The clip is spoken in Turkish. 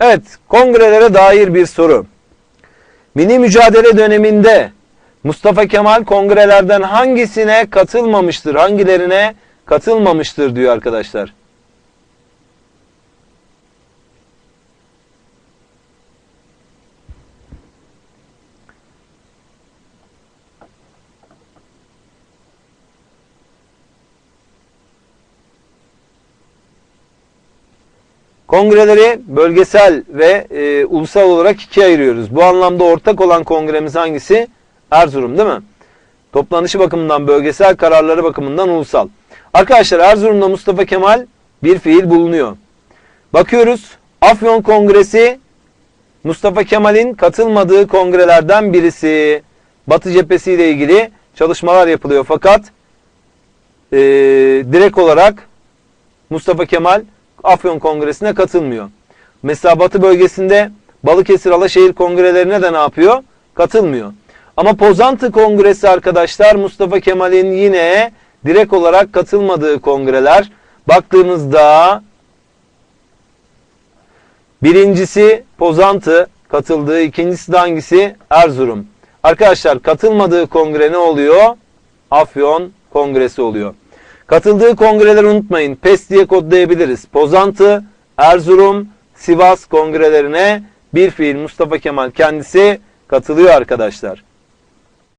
Evet, kongrelere dair bir soru. Mini mücadele döneminde Mustafa Kemal kongrelerden hangisine katılmamıştır, hangilerine katılmamıştır diyor arkadaşlar. Kongreleri bölgesel ve e, ulusal olarak ikiye ayırıyoruz. Bu anlamda ortak olan kongremiz hangisi? Erzurum değil mi? Toplanışı bakımından bölgesel, kararları bakımından ulusal. Arkadaşlar Erzurum'da Mustafa Kemal bir fiil bulunuyor. Bakıyoruz. Afyon Kongresi Mustafa Kemal'in katılmadığı kongrelerden birisi. Batı cephesi ile ilgili çalışmalar yapılıyor fakat e, direkt olarak Mustafa Kemal Afyon Kongresi'ne katılmıyor. Mesela Batı bölgesinde Balıkesir Alaşehir kongrelerine de ne yapıyor? Katılmıyor. Ama Pozantı Kongresi arkadaşlar Mustafa Kemal'in yine direkt olarak katılmadığı kongreler. Baktığımızda birincisi Pozantı katıldığı, ikincisi de hangisi? Erzurum. Arkadaşlar katılmadığı kongre ne oluyor? Afyon Kongresi oluyor. Katıldığı kongreleri unutmayın. PES diye kodlayabiliriz. Pozantı, Erzurum, Sivas kongrelerine bir fiil Mustafa Kemal kendisi katılıyor arkadaşlar.